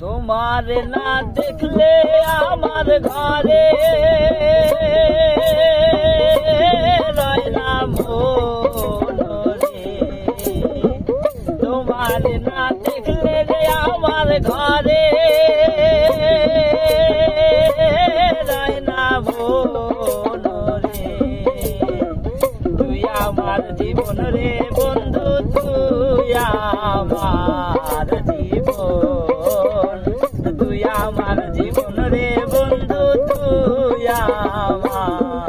তোমার না দেখলে আমার ঘরে তোমার না দেখলে রে আমার ঘরে আমার জীবন রে বন্ধু, তুই আমার আমার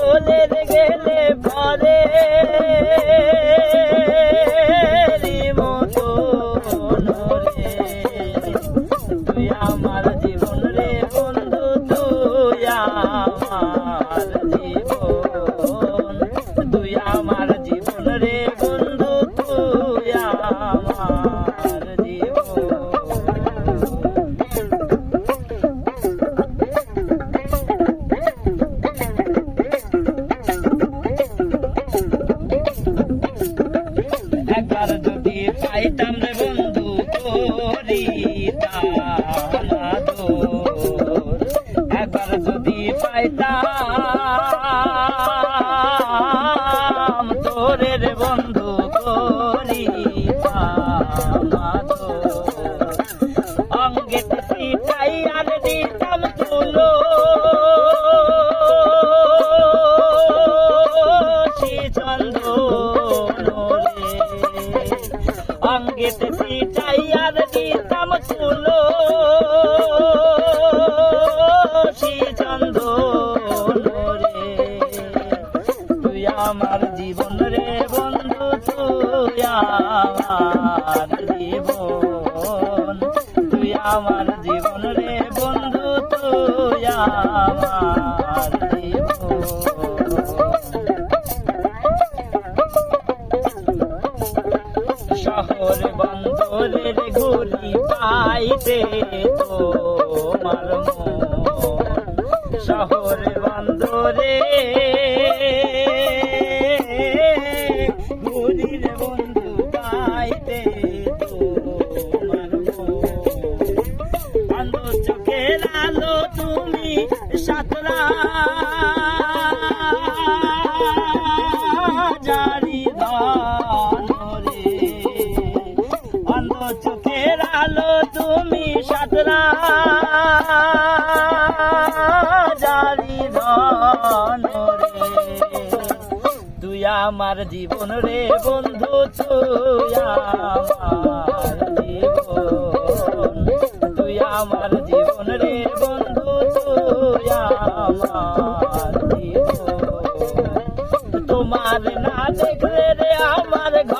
চলে গেলে পরে একবার যদি পাইতাম রে বন্ধু তোরি একবার যদি পাইতাম জীবন রে বন্ধু তুই আমার জীবন। তুই আমার জীবন রে বন্ধু তুই আমার শহর বন্দরের গুলি পাইতে তোমার শহর বন্দরে আমার জীবন রে বন্ধু, তুই আমার জীবন। তুই আমার জীবন রে বন্ধু, তুই আমার জীবন। তোমার না দেখলে রে আমার ঘরে